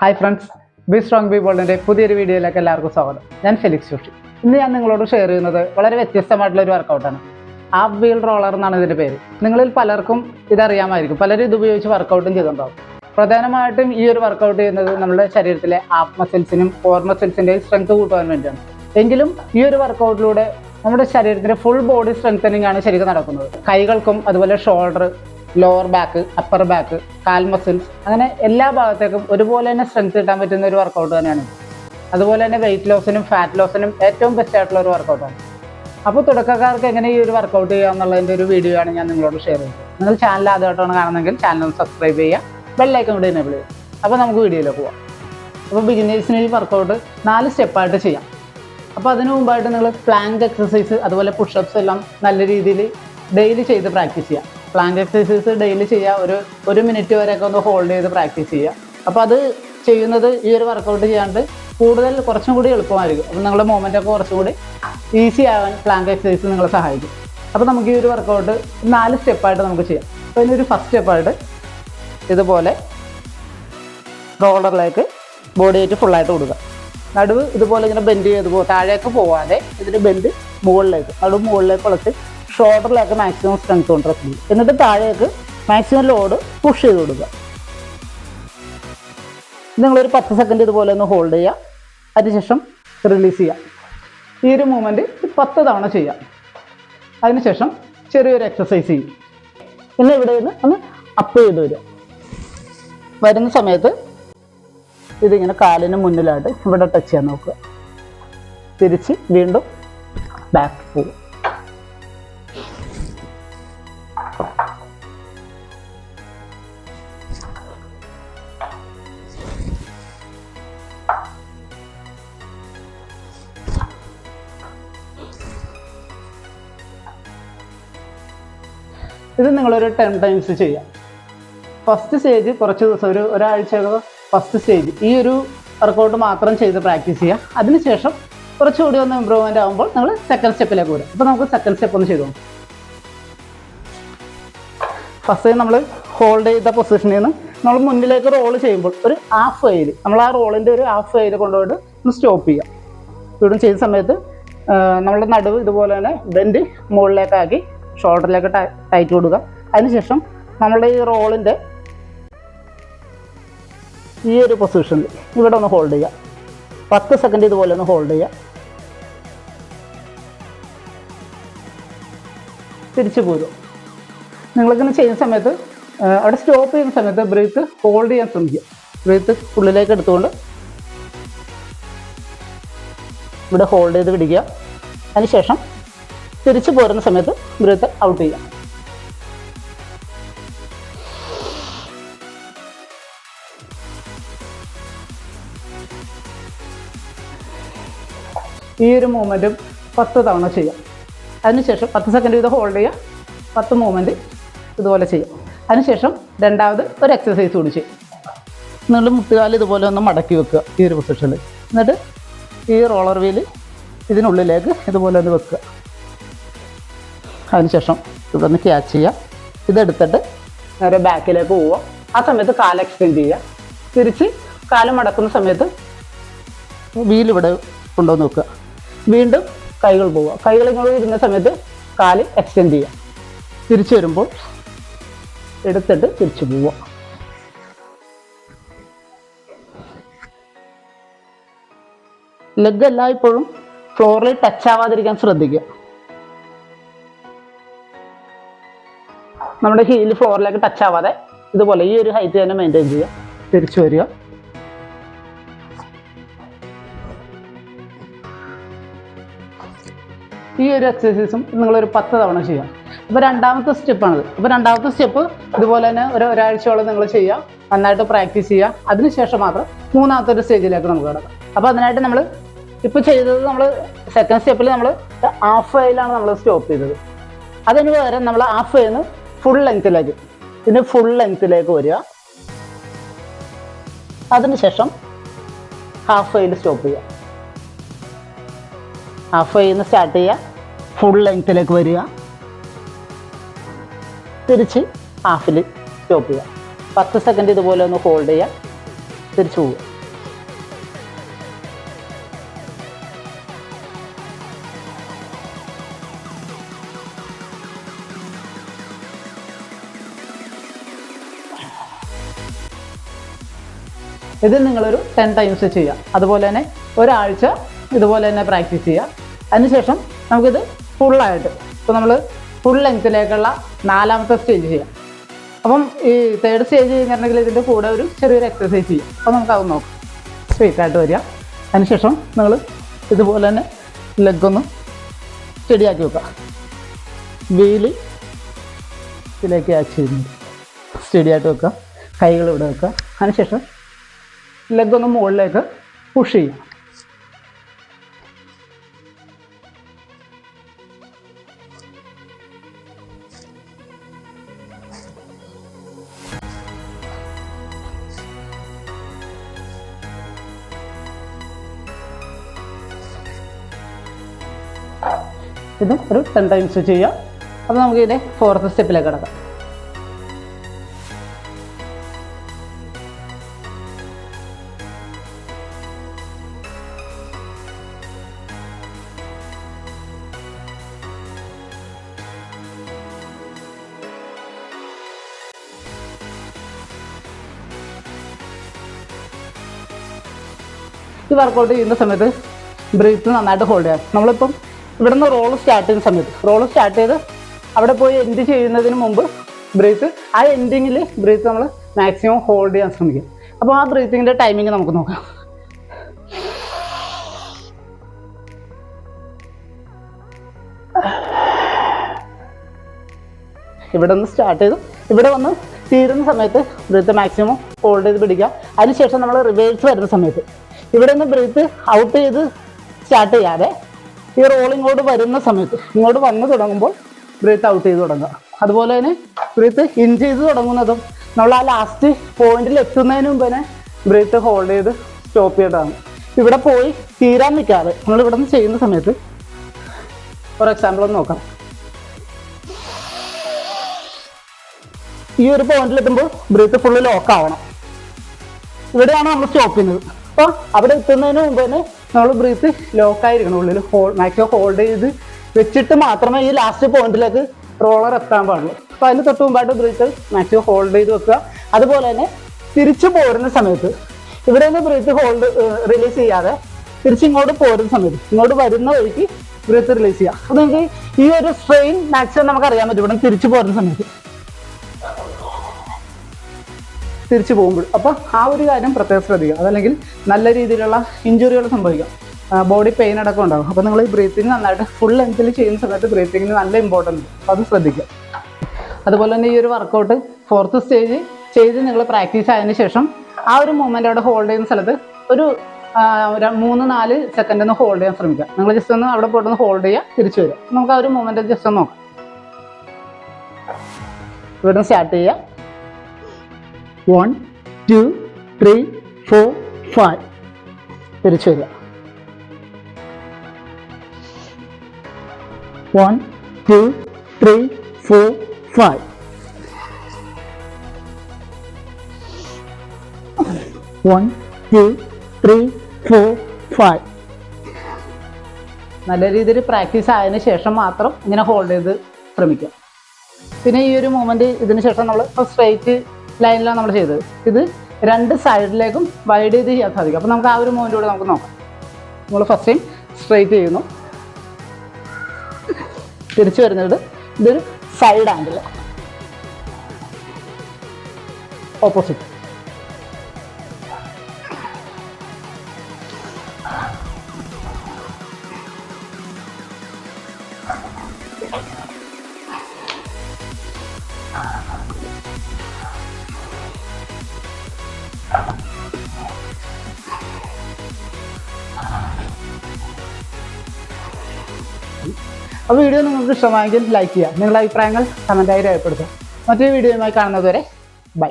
Hi friends be strong be ബോൾഡിന്റെ പുതിയൊരു വീഡിയോയിലേക്ക് എല്ലാവർക്കും സ്വാഗതം. ഞാൻ ഫെലിക്സ് ജോഷി. ഇന്ന് ഞാൻ നിങ്ങളോട് ഷെയർ ചെയ്യുന്നത് വളരെ വ്യത്യസ്തമായിട്ടുള്ള ഒരു വർക്കൗട്ടാണ് ആ വീൽ റോളർ എന്നാണ് ഇതിന്റെ പേര്. നിങ്ങളിൽ പലർക്കും ഇതറിയാമായിരിക്കും. പലരും ഇത് ഉപയോഗിച്ച് വർക്കൗട്ടും ചെയ്തിട്ടുണ്ടാവും. പ്രധാനമായിട്ടും ഈ ഒരു വർക്കൗട്ട് ചെയ്യുന്നത് നമ്മുടെ ശരീരത്തിലെ ആപ്പ് മസിൽസിനും കോർ മസിൽസിന്റെയും സ്ട്രെങ്ത് കൂട്ടുവാൻ വേണ്ടിയാണ്. എങ്കിലും ഈ ഒരു വർക്കൗട്ടിലൂടെ നമ്മുടെ ശരീരത്തിന്റെ ഫുൾ ബോഡി സ്ട്രെങ്തനിങ് ആണ് ശരിക്കും നടക്കുന്നത്. കൈകൾക്കും അതുപോലെ shoulder lower back upper back കാൽ മസിൽസ് അങ്ങനെ എല്ലാ ഭാഗത്തേക്കും ഒരുപോലെ തന്നെ സ്ട്രെങ്ത് കിട്ടാൻ പറ്റുന്ന ഒരു വർക്കൗട്ട് തന്നെയാണ്. അതുപോലെ തന്നെ വെയിറ്റ് ലോസിനും ഫാറ്റ് ലോസിനും ഏറ്റവും ബെസ്റ്റ് ആയിട്ടുള്ള ഒരു വർക്കൗട്ടാണ് അപ്പോൾ തുടക്കക്കാർക്ക് എങ്ങനെ ഈ ഒരു വർക്കൗട്ട് ചെയ്യുക എന്നുള്ളതിന്റെ ഒരു വീഡിയോ ആണ് ഞാൻ നിങ്ങളോട് ഷെയർ ചെയ്യുന്നത്. നിങ്ങൾ ചാനൽ ആദ്യമായിട്ടാണ് കാണുന്നതെങ്കിൽ ചാനൽ സബ്സ്ക്രൈബ് ചെയ്യുക ബെല്ലൈക്കൺ കൂടി എനേബിൾ ചെയ്യുക. അപ്പോൾ നമുക്ക് വീഡിയോയിലേക്ക് പോവാം. അപ്പോൾ ബിഗിനേഴ്സിന് ഈ വർക്കൗട്ട് നാല് സ്റ്റെപ്പായിട്ട് ചെയ്യാം. അപ്പോൾ അതിനു മുമ്പായിട്ട് നിങ്ങൾ പ്ലാങ്ക് എക്സസൈസ് അതുപോലെ പുഷപ്സ് എല്ലാം നല്ല രീതിയിൽ ഡെയിലി ചെയ്ത് പ്രാക്ടീസ് ചെയ്യുക. പ്ലാങ്ക് എക്സസൈസ് ഡെയിലി ചെയ്യുക ഒരു ഒരു മിനിറ്റ് വരെയൊക്കെ ഒന്ന് ഹോൾഡ് ചെയ്ത് പ്രാക്ടീസ് ചെയ്യുക അപ്പോൾ അത് ചെയ്യുന്നത് ഈ ഒരു വർക്കൗട്ട് ചെയ്യാണ്ട് കൂടുതൽ കുറച്ചും കൂടി എളുപ്പമായിരിക്കും. അപ്പോൾ നിങ്ങളുടെ മൂവ്മെന്റ് ഒക്കെ കുറച്ചും കൂടി ഈസി ആവാൻ പ്ലാങ്ക് എക്സസൈസ് നിങ്ങളെ സഹായിക്കും. അപ്പോൾ നമുക്ക് ഈ ഒരു വർക്കൗട്ട് നാല് സ്റ്റെപ്പായിട്ട് നമുക്ക് ചെയ്യാം. അപ്പോൾ ഇതിനൊരു ഫസ്റ്റ് സ്റ്റെപ്പായിട്ട് ഇതുപോലെ റോളറിലേക്ക് ബോഡി ആയിട്ട് ഫുള്ളായിട്ട് കൊടുക്കുക നടുവ് ഇതുപോലെ ഇങ്ങനെ ബെൻഡ് ചെയ്ത് പോകും താഴേക്ക് പോവാതെ ഇതിന്റെ ബെൻഡ് മുകളിലേക്ക് നടുവ് മുകളിലേക്ക് വളച്ച് ഷോൾഡറിലേക്ക് മാക്സിമം സ്ട്രെങ്ത് കൊണ്ട് റെസ്റ്റ് ചെയ്യും എന്നിട്ട് താഴേക്ക് മാക്സിമം ലോഡ് പുഷ് ചെയ്ത് കൊടുക്കുക. നിങ്ങളൊരു പത്ത് സെക്കൻഡ് ഇതുപോലെ ഒന്ന് ഹോൾഡ് ചെയ്യുക. അതിനുശേഷം റിലീസ് ചെയ്യുക. ഈ ഒരു മൂവ്മെന്റ് പത്ത് തവണ ചെയ്യാം അതിനുശേഷം ചെറിയൊരു എക്സസൈസ് ചെയ്യും. പിന്നെ ഇവിടെ നിന്ന് ഒന്ന് അപ്പ് ചെയ്ത് വരിക. വരുന്ന സമയത്ത് ഇതിങ്ങനെ കാലിന് മുന്നിലായിട്ട് ഇവിടെ ടച്ച് ചെയ്യാൻ നോക്കുക. തിരിച്ച് വീണ്ടും ബാക്ക് പോകും ഇത് നിങ്ങളൊരു ടെൻ ടൈംസ് ചെയ്യാം. ഫസ്റ്റ് സ്റ്റേജ് കുറച്ച് ദിവസം ഒരു ഒരാഴ്ചയൊക്കെ ഫസ്റ്റ് സ്റ്റേജ് ഈ ഒരു വർക്കൗട്ട് മാത്രം ചെയ്ത് പ്രാക്ടീസ് ചെയ്യുക അതിനുശേഷം കുറച്ചുകൂടി ഒന്ന് ഇമ്പ്രൂവ്മെന്റ് ആകുമ്പോൾ നിങ്ങൾ സെക്കൻഡ് സ്റ്റെപ്പിലേക്ക് വരും. അപ്പോൾ നമുക്ക് സെക്കൻഡ് സ്റ്റെപ്പ് ഒന്ന് ചെയ്തു ഫസ്റ്റ് നമ്മൾ ഹോൾഡ് ചെയ്ത പൊസിഷനിൽ നിന്ന് നമ്മൾ മുന്നിലേക്ക് റോൾ ചെയ്യുമ്പോൾ ഒരു ഹാഫ് വെയിൽ നമ്മൾ ആ റോളിന്റെ ഒരു ഹാഫ് വെയിൽ കൊണ്ടുപോയിട്ട് ഒന്ന് സ്റ്റോപ്പ് ചെയ്യാം. വീണ്ടും ചെയ്ത സമയത്ത് നമ്മുടെ നടുവ് ഇതുപോലെ തന്നെ ബെൻഡ് മുകളിലേക്കാക്കി ഷോൾഡറിലേക്ക് ടൈറ്റ് കൊടുക്കുക. അതിനുശേഷം നമ്മളുടെ ഈ റോളിന്റെ ഈ ഒരു പൊസിഷനിൽ ഇവിടെ ഒന്ന് ഹോൾഡ് ചെയ്യുക. പത്ത് സെക്കൻഡ് ഇതുപോലെ ഒന്ന് ഹോൾഡ് ചെയ്യുക. തിരിച്ചു പോരും നിങ്ങളിങ്ങനെ ചെയ്യുന്ന സമയത്ത് അവിടെ സ്റ്റോപ്പ് ചെയ്യുന്ന സമയത്ത് ബ്രീത്ത് ഹോൾഡ് ചെയ്യാൻ ശ്രമിക്കുക. ബ്രീത്ത് ഉള്ളിലേക്ക് എടുത്തുകൊണ്ട് ഇവിടെ ഹോൾഡ് ചെയ്ത് പിടിക്കുക. അതിനുശേഷം തിരിച്ചു പോരുന്ന സമയത്ത് ബ്രീത്ത് ഔട്ട് ചെയ്യാം. ഈ ഒരു മൂവ്മെന്റും പത്ത് തവണ ചെയ്യാം. അതിനുശേഷം പത്ത് സെക്കൻഡ് ഇത് ഹോൾഡ് ചെയ്യുക പത്ത് മൂവ്മെന്റ് ഇതുപോലെ ചെയ്യാം. അതിനുശേഷം രണ്ടാമത് ഒരു എക്സസൈസ് കൂടി ചെയ്യും. നിങ്ങൾ മുട്ടുകാൽ ഇതുപോലെ ഒന്ന് മടക്കി വെക്കുക ഈ ഒരു പൊസിഷനിൽ എന്നിട്ട് ഈ റോളർ വീൽ ഇതിനുള്ളിലേക്ക് ഇതുപോലെ ഒന്ന് വെക്കുക. അതിനുശേഷം ഇവിടെ നിന്ന് ക്യാച്ച് ചെയ്യുക ഇതെടുത്തിട്ട് നേരെ ബാക്കിലേക്ക് പോവുക. ആ സമയത്ത് കാൽ എക്സ്റ്റെൻഡ് ചെയ്യുക. തിരിച്ച് കാൽ മടക്കുന്ന സമയത്ത് വീൽ ഇവിടെ കൊണ്ടുവന്ന് നോക്കുക വീണ്ടും കൈകൾ പോവുക. കൈകൾ ഇങ്ങോട്ട് ഇരുന്ന സമയത്ത് കാൽ എക്സ്റ്റെൻഡ് ചെയ്യുക. തിരിച്ചു വരുമ്പോൾ എടുത്തിട്ട് തിരിച്ചു പോവുക. ലെഗ് എല്ലായ്പ്പോഴും ഫ്ലോറിൽ ടച്ച് ആവാതിരിക്കാൻ ശ്രദ്ധിക്കുക. നമ്മുടെ ഹീൽ ഫ്ലോറിലേക്ക് ടച്ച് ആവാതെ ഇതുപോലെ ഈ ഒരു ഹൈറ്റ് തന്നെ മെയിന്റെയിൻ ചെയ്യുക. തിരിച്ചു വരിക. ഈ ഒരു എക്സസൈസും നിങ്ങളൊരു പത്ത് തവണ ചെയ്യാം അപ്പോൾ രണ്ടാമത്തെ സ്റ്റെപ്പാണിത് അപ്പോൾ രണ്ടാമത്തെ സ്റ്റെപ്പ് ഇതുപോലെ തന്നെ ഒരു ഒരാഴ്ചയോളം നിങ്ങൾ ചെയ്യുക. നന്നായിട്ട് പ്രാക്ടീസ് ചെയ്യുക. അതിനുശേഷം മാത്രം മൂന്നാമത്തെ ഒരു സ്റ്റേജിലേക്ക് നമുക്ക് കിടക്കാം. അപ്പോൾ അതിനായിട്ട് നമ്മൾ ഇപ്പോൾ ചെയ്തത് നമ്മൾ സെക്കൻഡ് സ്റ്റെപ്പിൽ നമ്മൾ ഹാഫ് വേയിലാണ് നമ്മൾ സ്റ്റോപ്പ് ചെയ്തത്. അതിന് പകരം നമ്മൾ ഹാഫ് വൈന്ന് ഫുൾ ലെങ്ത്തിലേക്ക് പിന്നെ ഫുൾ ലെങ്ത്തിലേക്ക് വരിക. അതിനുശേഷം ഹാഫ് വൈയിൽ സ്റ്റോപ്പ് ചെയ്യുക. ഹാഫ് വൈന്ന് സ്റ്റാർട്ട് ചെയ്യുക. ഫുൾ ലെങ്ത്തിലേക്ക് വരിക. തിരിച്ച് ഹാഫിൽ സ്റ്റോപ്പ് ചെയ്യുക. പത്ത് സെക്കൻഡ് ഇതുപോലെ ഒന്ന് ഹോൾഡ് ചെയ്യുക. തിരിച്ചു പോവുക. ഇത് നിങ്ങളൊരു ടെൻ ടൈംസ് ചെയ്യുക. അതുപോലെ തന്നെ ഒരാഴ്ച ഇതുപോലെ തന്നെ പ്രാക്ടീസ് ചെയ്യുക. അതിനുശേഷം നമുക്കിത് ഫുള്ളായിട്ട് ഇപ്പോൾ നമ്മൾ ഫുൾ ലെങ്ത്തിലേക്കുള്ള നാലാമത്തെ സ്റ്റേജ് ചെയ്യാം. അപ്പം ഈ തേർഡ് സ്റ്റേജ് കഴിഞ്ഞിട്ടുണ്ടെങ്കിൽ ഇതിന്റെ കൂടെ ഒരു ചെറിയൊരു എക്സസൈസ് ചെയ്യാം. അപ്പോൾ നമുക്ക് അത് നോക്കാം ആയിട്ട് വരിക. അതിനുശേഷം നിങ്ങൾ ഇതുപോലെ തന്നെ ലെഗൊന്ന് സ്റ്റഡിയാക്കി വെക്കുക. വീൽ ഇതിലേക്ക് ആക്ട് ചെയ്യുന്നുണ്ട്. സ്റ്റഡിയായിട്ട് വെക്കുക. കൈകൾ ഇവിടെ വെക്കുക. അതിനുശേഷം ലെഗ് ഒന്ന് മുകളിലേക്ക് പുഷ് ചെയ്യണം ഇതും ഒരു ടെൻ ടൈംസ് ചെയ്യാം അപ്പോൾ നമുക്ക് ഇതിന്റെ ഫോർത്ത് സ്റ്റെപ്പിലേക്ക് കിടക്കാം. ഈ വർക്കൗട്ട് ചെയ്യുന്ന സമയത്ത് ബ്രീത്ത് നന്നായിട്ട് ഹോൾഡ് ചെയ്യാം. നമ്മളിപ്പം ഇവിടെ നിന്ന് റോൾ സ്റ്റാർട്ട് ചെയ്യുന്ന സമയത്ത് റോൾ സ്റ്റാർട്ട് ചെയ്ത് അവിടെ പോയി എൻഡ് ചെയ്യുന്നതിന് മുമ്പ് ബ്രീത്ത് ആ എൻഡിങ്ങിൽ ബ്രീത്ത് നമ്മൾ മാക്സിമം ഹോൾഡ് ചെയ്യാൻ ശ്രമിക്കും. അപ്പോൾ ആ ബ്രീത്തിങ്ങിന്റെ ടൈമിങ് നമുക്ക് നോക്കാം. ഇവിടെ നിന്ന് സ്റ്റാർട്ട് ചെയ്തു. ഇവിടെ വന്ന് തീരുന്ന സമയത്ത് ബ്രീത്ത് മാക്സിമം ഹോൾഡ് ചെയ്ത് പിടിക്കുക. അതിനുശേഷം നമ്മൾ റിവേഴ്സ് വരുന്ന സമയത്ത് ഇവിടെ നിന്ന് ബ്രീത്ത് ഔട്ട് ചെയ്ത് സ്റ്റാർട്ട് ചെയ്യാതെ ഈ റോൾ ഇങ്ങോട്ട് വരുന്ന സമയത്ത് ഇങ്ങോട്ട് വന്ന് തുടങ്ങുമ്പോൾ ബ്രീത്ത് ഔട്ട് ചെയ്ത് തുടങ്ങുക. അതുപോലെ തന്നെ ബ്രീത്ത് ഇൻ ചെയ്ത് തുടങ്ങുന്നതും നമ്മൾ ആ ലാസ്റ്റ് പോയിന്റിൽ എത്തുന്നതിന് മുമ്പ് തന്നെ ബ്രീത്ത് ഹോൾഡ് ചെയ്ത് സ്റ്റോപ്പ് ചെയ്യേണ്ടതാണ്. ഇവിടെ പോയി തീരാൻ നിൽക്കാതെ നമ്മൾ ഇവിടെ നിന്ന് ചെയ്യുന്ന സമയത്ത് ഒരു എക്സാമ്പിൾ ഒന്ന് നോക്കാം. ഈ ഒരു പോയിന്റിൽ എത്തുമ്പോൾ ബ്രീത്ത് ഫുള്ള് ലോക്ക് ആവണം. ഇവിടെയാണ് നമ്മൾ സ്റ്റോപ്പ് ചെയ്യുന്നത്. അപ്പോൾ അവിടെ എത്തുന്നതിന് മുമ്പ് തന്നെ നമ്മൾ ബ്രീത്ത് ലോക്ക് ആയിരിക്കണം ഉള്ളിൽ ഹോൾ മാക്സിമം ഹോൾഡ് ചെയ്ത് വെച്ചിട്ട് മാത്രമേ ഈ ലാസ്റ്റ് പോയിന്റിലേക്ക് റോളർ എത്താൻ പാടുള്ളൂ. അപ്പോൾ അതിന് തൊട്ട് മുമ്പായിട്ട് ബ്രീത്ത് മാക്സിമം ഹോൾഡ് ചെയ്ത് വെക്കുക. അതുപോലെ തന്നെ തിരിച്ചു പോരുന്ന സമയത്ത് ഇവിടെ നിന്ന് ബ്രീത്ത് ഹോൾഡ് റിലീസ് ചെയ്യാതെ തിരിച്ചിങ്ങോട്ട് പോരുന്ന സമയത്ത് ഇങ്ങോട്ട് വരുന്ന വഴിക്ക് ബ്രീത്ത് റിലീസ് ചെയ്യുക. അപ്പോൾ നിങ്ങൾക്ക് ഈ ഒരു സ്ട്രെയിൻ മാക്സിമം നമുക്ക് അറിയാൻ പറ്റും ഇവിടെ തിരിച്ചു പോരുന്ന സമയത്ത്. തിരിച്ചു പോകുമ്പോൾ. അപ്പോൾ ആ ഒരു കാര്യം പ്രത്യേകം ശ്രദ്ധിക്കുക. അതല്ലെങ്കിൽ നല്ല രീതിയിലുള്ള ഇഞ്ചുറികൾ സംഭവിക്കാം. ബോഡി പെയിൻ അടക്കം ഉണ്ടാകും അപ്പോൾ നിങ്ങൾ ഈ ബ്രീത്തിങ് നന്നായിട്ട് ഫുൾ ലെങ്ത്തിൽ ചെയ്യുന്ന സമയത്ത് ബ്രീത്തിങ്ങിന് നല്ല ഇമ്പോർട്ടൻസ് അപ്പോൾ അത് ശ്രദ്ധിക്കുക. അതുപോലെ തന്നെ ഈ ഒരു വർക്കൗട്ട് ഫോർത്ത് സ്റ്റേജ് ചെയ്ത് നിങ്ങൾ പ്രാക്ടീസ് ആയതിനു ശേഷം ആ ഒരു മൂമെന്റ് അവിടെ ഹോൾഡ് ചെയ്യുന്ന സ്ഥലത്ത് ഒരു മൂന്ന് നാല് സെക്കൻഡ് ഒന്ന് ഹോൾഡ് ചെയ്യാൻ ശ്രമിക്കുക. നിങ്ങൾ ജസ്റ്റ് ഒന്ന് അവിടെ പോയിട്ടൊന്ന് ഹോൾഡ് ചെയ്യുക തിരിച്ചു വരിക. നമുക്ക് ആ ഒരു മൂമെന്റ് ജസ്റ്റ് ഒന്ന് നോക്കാം. ഇവിടെ സ്റ്റാർട്ട് ചെയ്യുക. One two three four five തിരിച്ചു വരിക. One two three four five one two three four five നല്ല രീതിയിൽ പ്രാക്ടീസ് ആയതിന് ശേഷം മാത്രം ഇങ്ങനെ ഹോൾഡ് ചെയ്ത് ശ്രമിക്കുക. പിന്നെ ഈ ഒരു മൂമെന്റ് ഇതിന് ശേഷം നമ്മൾ സ്ട്രൈറ്റ് ലൈനിലാണ് നമ്മൾ ചെയ്തത്. ഇത് രണ്ട് സൈഡിലേക്കും വൈഡ് ചെയ്ത് ചെയ്യാൻ സാധിക്കും. അപ്പോൾ നമുക്ക് ആ ഒരു കൂടെ നമുക്ക് നോക്കാം. നമ്മൾ ഫസ്റ്റ് ടൈം സ്ട്രെയിറ്റ് ചെയ്യുന്നു. തിരിച്ചു വരുന്നത് ഇതൊരു സൈഡ് ആംഗിൾ ഓപ്പോസിറ്റ് അപ്പോൾ വീഡിയോ നിങ്ങൾക്ക് ഇഷ്ടമായെങ്കിൽ ലൈക്ക് ചെയ്യുക. നിങ്ങളുടെ അഭിപ്രായങ്ങൾ കമന്റായി രേഖപ്പെടുത്തുക. മറ്റൊരു വീഡിയോയുമായി കാണുന്നതുവരെ ബൈ